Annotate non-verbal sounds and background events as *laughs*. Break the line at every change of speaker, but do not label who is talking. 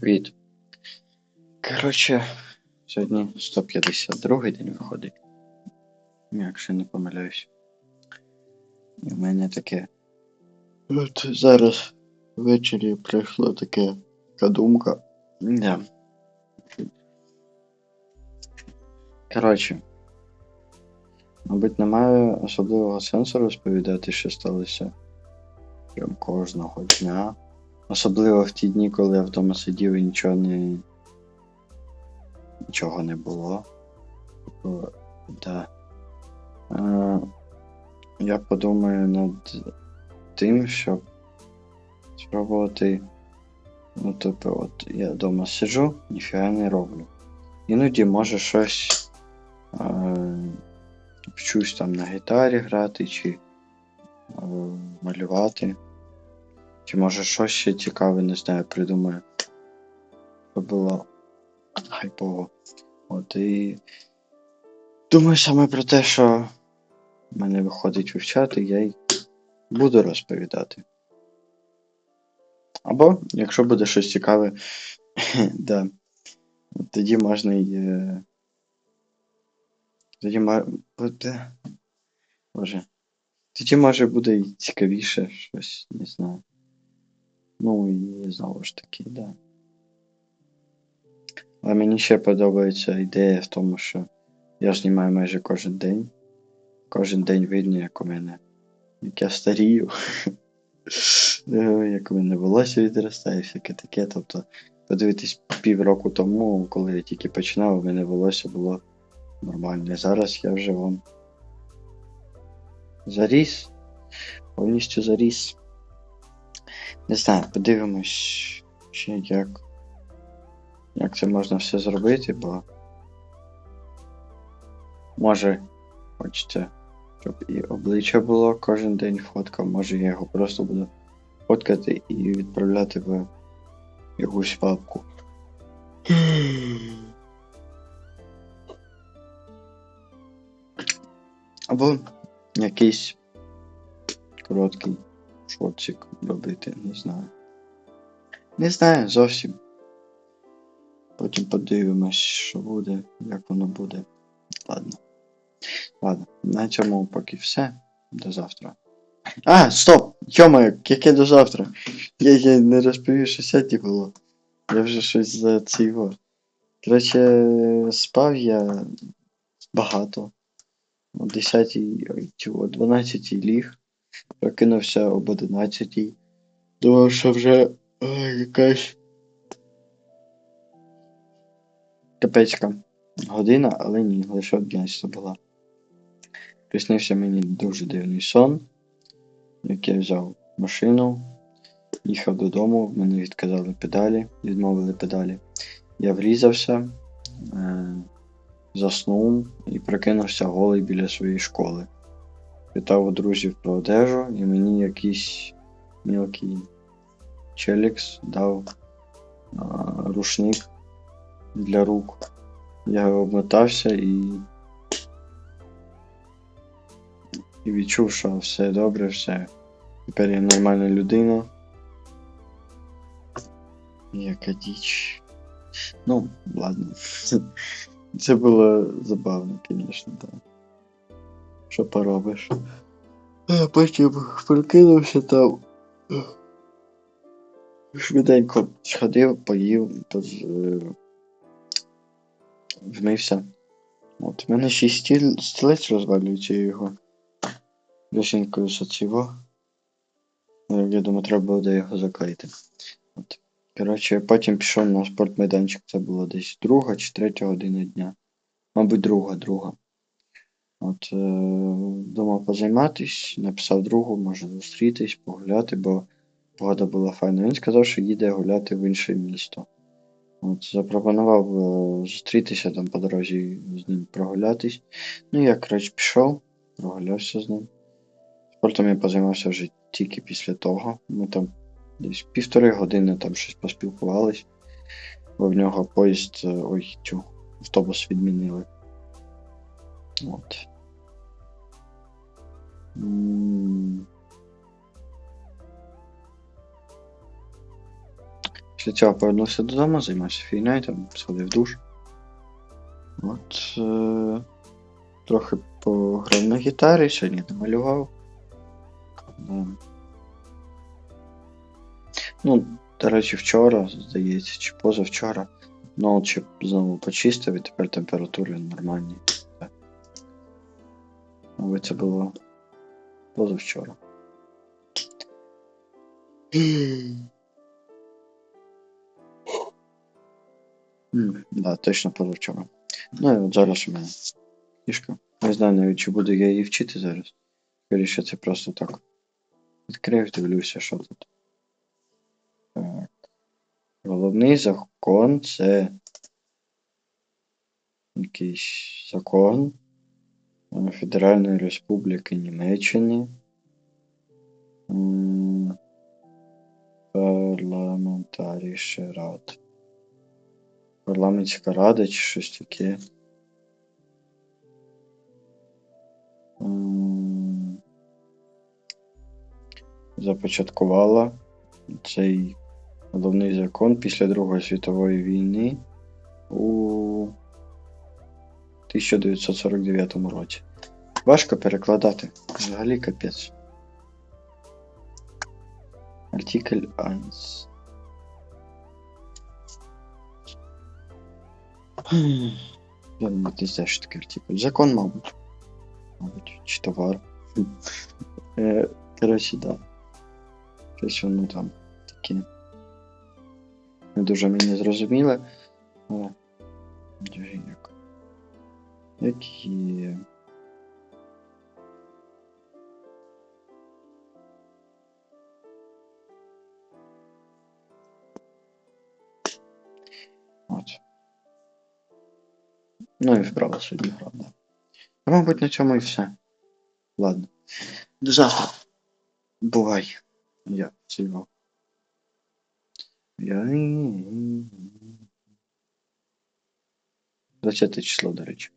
Привіт. Коротше, сьогодні 152 день виходить. Якщо не помиляюсь. І в мене таке. От зараз ввечері прийшла таке така думка. Да. Коротше. Мабуть, немає особливого сенсу розповідати, що сталося прям кожного дня. Особливо в ті дні, коли я вдома сидів і нічого не. Нічого не було. Типу, да. Е, я подумаю над тим, щоб спробувати. Ну, тобто, от я вдома сиджу, ніфіга не роблю. Іноді може щось е, вчусь там на гітарі грати, чи е, малювати. Чи може щось ще цікаве, не знаю, придумаю. Щоб було хайпово. От і думаю саме про те, що в мене виходить вивчати, я й буду розповідати. Або, якщо буде щось цікаве, *laughs* да, тоді можна й. е, Тоді буде. Боже. Тоді може буде й цікавіше щось, не знаю. Ну і знову ж таки, да. Але мені ще подобається ідея в тому, що я знімаю майже кожен день. Кожен день видно, як у мене. Як я старію. *laughs* Е, Як у мене волосся відростає, всяке таке. Тобто, подивитись півроку тому, коли я тільки починав, у мене волосся було нормальне. Зараз я вже вам заріс. Повністю заріс. Не знаю, подивимось ще як. Як це можна все зробити, бо. Може, хочеться, щоб і обличчя було кожен день фотка, може я його просто буду фоткати і відправляти в якусь папку. Або якийсь короткий шотчик робити, не знаю. Не знаю зовсім. Потім подивимось, що буде, як воно буде. Ладно. Ладно, на цьому поки все. До завтра. А, стоп! Йома, яке до завтра? Я, я не розповів, що сьогодні було. Я вже щось за цього. Коротше, спав я багато. О 10, ой, чого, о 12 ліг. Прокинувся об 11. Думав, що вже ой, якась капецька година, але ні, лише 11 була. Приснився мені дуже дивний сон, як я взяв машину, їхав додому, в мене відказали педалі, відмовили педалі. Я врізався, е, заснув і прокинувся голий біля своєї школи. Питав у друзів про одежу, і мені якийсь мілкий челікс дав е, рушник для рук. Я обмотався і. І відчув, що все добре, все. Тепер я нормальна людина. Яка діч. Ну, ладно. *laughs* Це було забавно, звісно, так. Що поробиш? А потім прокинувся там. Швиденько сходив, поїв, поз... е, вмився. От, в мене ще й стіл, стілець розвалюється його. Лишенькою цього. Я думаю, треба буде його заклеїти. От. Коротше, потім пішов на спортмайданчик, це було десь друга чи третя година дня. Мабуть, друга, друга. От, е, думав позайматись, написав другу, може зустрітись, погуляти, бо погода була файна. Він сказав, що їде гуляти в інше місто. От, запропонував е, зустрітися там по дорозі з ним прогулятись. Ну, я, коротше, пішов, прогулявся з ним. Спортом я позаймався вже тільки після того. Ми там десь півтори години там щось поспілкувались, бо в нього поїзд, е, ой, тю, автобус відмінили. От. Після цього повернувся додому, займався фігнею, там сходив душ. От. Е- трохи пограв на гітарі, сьогодні намалював. Да. Ну, до речі, вчора, здається, чи позавчора. Ночі знову почистив і тепер температури нормальні. Але це було позавчора. М, Да, точно позавчора. Ну і от зараз у мене кішка. Не знаю навіть, чи буду я її вчити зараз. Скоріше, це просто так. Відкрив, дивлюся, що тут. Так. Головний закон це якийсь закон Федеральної Республіки Німеччини. М, Парламентаріше рад. Парламентська рада чи щось таке. Започаткувала цей головний закон після Другої світової війни у 1949 році. Важко перекладати. Взагалі капець. Артикль 1. Я не знаю, що таке артикль. Закон, мабуть. Мабуть, чи товар. Е, Коротше, да. Щось воно там таке. Не дуже мені зрозуміле. Але дуже як. Як. От. Ну і вправо сьогодні грав, да. А, мабуть, на цьому і все. Ладно. До завтра. Бувай. Я цього. Я. 20 число, до речі.